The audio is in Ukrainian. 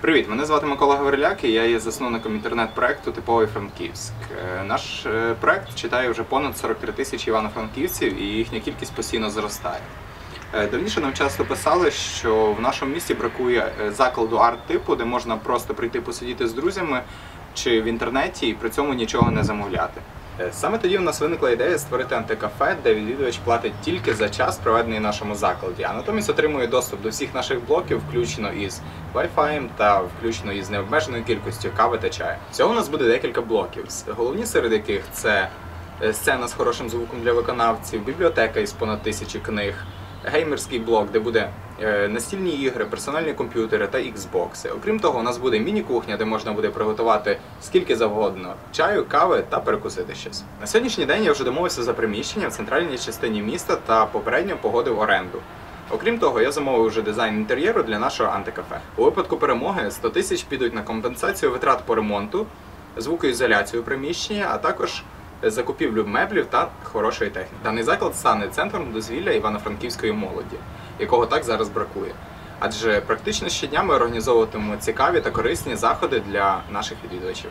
Привіт, мене звати Микола Гавриляк і я є засновником інтернет-проекту Типовий Франківськ. Е, Наш е, проект читає вже понад 43 тисячі івано-франківців і їхня кількість постійно зростає. Е, Давніше нам часто писали, що в нашому місті бракує закладу арт-типу, де можна просто прийти посидіти з друзями чи в інтернеті і при цьому нічого не замовляти. Е, Саме тоді в нас виникла ідея створити антикафе, де відвідувач платить тільки за час, проведений в нашому закладі, а натомість отримує доступ до всіх наших блоків, включно із Wi-Fi та включно із необмеженою кількістю кави та чаю. Всього у нас буде декілька блоків. Головні серед яких це е, сцена з хорошим звуком для виконавців, бібліотека із понад тисячі книг, геймерський блок, де буде е, настільні ігри, персональні комп'ютери та Xbox. Окрім того, у нас буде міні-кухня, де можна буде приготувати скільки завгодно чаю, кави та перекусити щось. На сьогоднішній день я вже домовився за приміщення в центральній частині міста та попередньо погодив оренду. Окрім того, я замовив вже дизайн інтер'єру для нашого антикафе. У випадку перемоги 100 тисяч підуть на компенсацію витрат по ремонту, звукоізоляцію приміщення, а також закупівлю меблів та хорошої техніки. Даний заклад стане центром дозвілля івано-франківської молоді, якого так зараз бракує. Адже практично щодня ми організовуватимемо цікаві та корисні заходи для наших відвідувачів.